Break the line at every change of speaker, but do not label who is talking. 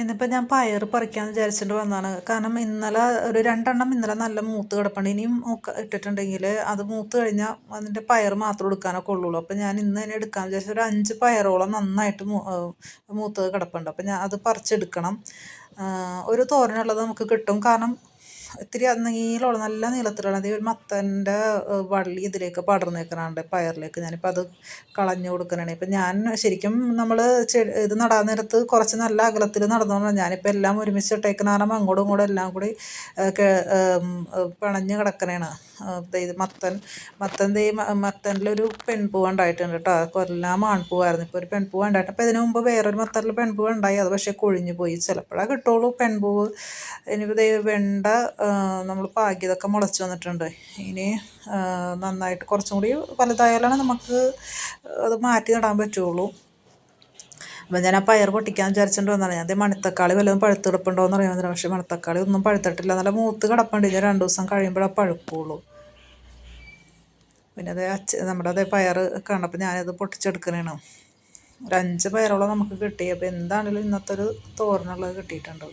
ഇന്നിപ്പോൾ ഞാൻ പയർ പറിക്കാമെന്ന് വിചാരിച്ചിട്ട് വന്നതാണ്. കാരണം ഇന്നലെ ഒരു രണ്ടെണ്ണം ഇന്നലെ നല്ല മൂത്ത് കിടപ്പുണ്ട്. ഇനിയും ഇട്ടിട്ടുണ്ടെങ്കിൽ അത് മൂത്ത് കഴിഞ്ഞാൽ അതിന്റെ പയർ മാത്രം എടുക്കാനൊക്കെ ഉള്ളൂ അപ്പോൾ ഞാൻ ഇന്ന് തന്നെ എടുക്കാമെന്ന് വിചാരിച്ചു. ഒരു അഞ്ച് പയറോളം നന്നായിട്ട് മൂത്ത് കിടപ്പുണ്ട്. അപ്പോൾ ഞാൻ അത് പറിച്ചെടുക്കണം. ഒരു തോരനുള്ളത് നമുക്ക് കിട്ടും. കാരണം ഇത്തിരി നീളമുള്ള നല്ല നീളത്തിലുള്ള ഒരു മത്തന്റെ വള്ളി ഇതിലേക്ക് പടർന്ന് നിൽക്കണുണ്ട് പയറിലേക്ക് ഞാനിപ്പോൾ അത് കളഞ്ഞു കൊടുക്കണേ ഇപ്പം ഞാൻ ശരിക്കും നമ്മൾ ചെടി ഇത് നടാൻ നേരത്ത് കുറച്ച് നല്ല അകലത്തിൽ നടന്നോളാം ഞാനിപ്പോൾ എല്ലാം ഒരുമിച്ച് ഇട്ടേക്കണ കാരണം അങ്ങോട്ടും ഇങ്ങോട്ടും എല്ലാം കൂടി പിണഞ്ഞ് കിടക്കണേണ്. ഇത് മത്തൻ മത്തൻ ഈ മത്തനിലൊരു പെൺപൂവ് ഉണ്ടായിട്ടുണ്ട് കേട്ടോ കൊല്ലാം ആൺപൂവായിരുന്നു. ഇപ്പോൾ ഒരു പെൺപൂവ് ഉണ്ടായിട്ട് അപ്പോൾ ഇതിനു മുമ്പ് വേറൊരു മത്തനിൽ പെൺപൂവ് ഉണ്ടായി. അത് പക്ഷേ കൊഴിഞ്ഞു പോയി. ചിലപ്പോഴാണ് കിട്ടുള്ളൂ പെൺപൂവ്. ഇനിയിപ്പോൾ ഇത് വെണ്ട നമ്മൾ പാകിയതൊക്കെ മുളച്ച് വന്നിട്ടുണ്ട്. ഇനി നന്നായിട്ട് കുറച്ചും കൂടി വലുതായാലാണ് നമുക്ക് അത് മാറ്റി നടാൻ പറ്റുള്ളൂ. അപ്പം ഞാൻ ആ പയർ പൊട്ടിക്കാൻ വിചാരിച്ചിട്ട് വന്നതാണ് ഞാൻ മണിത്തക്കാളി വല്ലതും പഴുത്ത് കിടപ്പുണ്ടോ എന്ന് അറിയാൻ പറ്റില്ല പക്ഷേ മണിത്തക്കാളി ഒന്നും പഴുത്തിട്ടില്ല. നല്ല മൂത്ത് കിടപ്പുണ്ട്. ഇനി രണ്ട് ദിവസം കഴിയുമ്പോഴേ പഴുക്കുള്ളൂ. പിന്നെ അതേ അച്ഛ നമ്മുടെ അതേ പയർ കണ്ടപ്പോൾ ഞാനത് പൊട്ടിച്ചെടുക്കണേണ്. ഒരു അഞ്ച് പയറോളം നമുക്ക് കിട്ടി. അപ്പോൾ എന്താണെങ്കിലും ഇന്നത്തെ ഒരു തോരനുള്ളത് കിട്ടിയിട്ടുണ്ട്.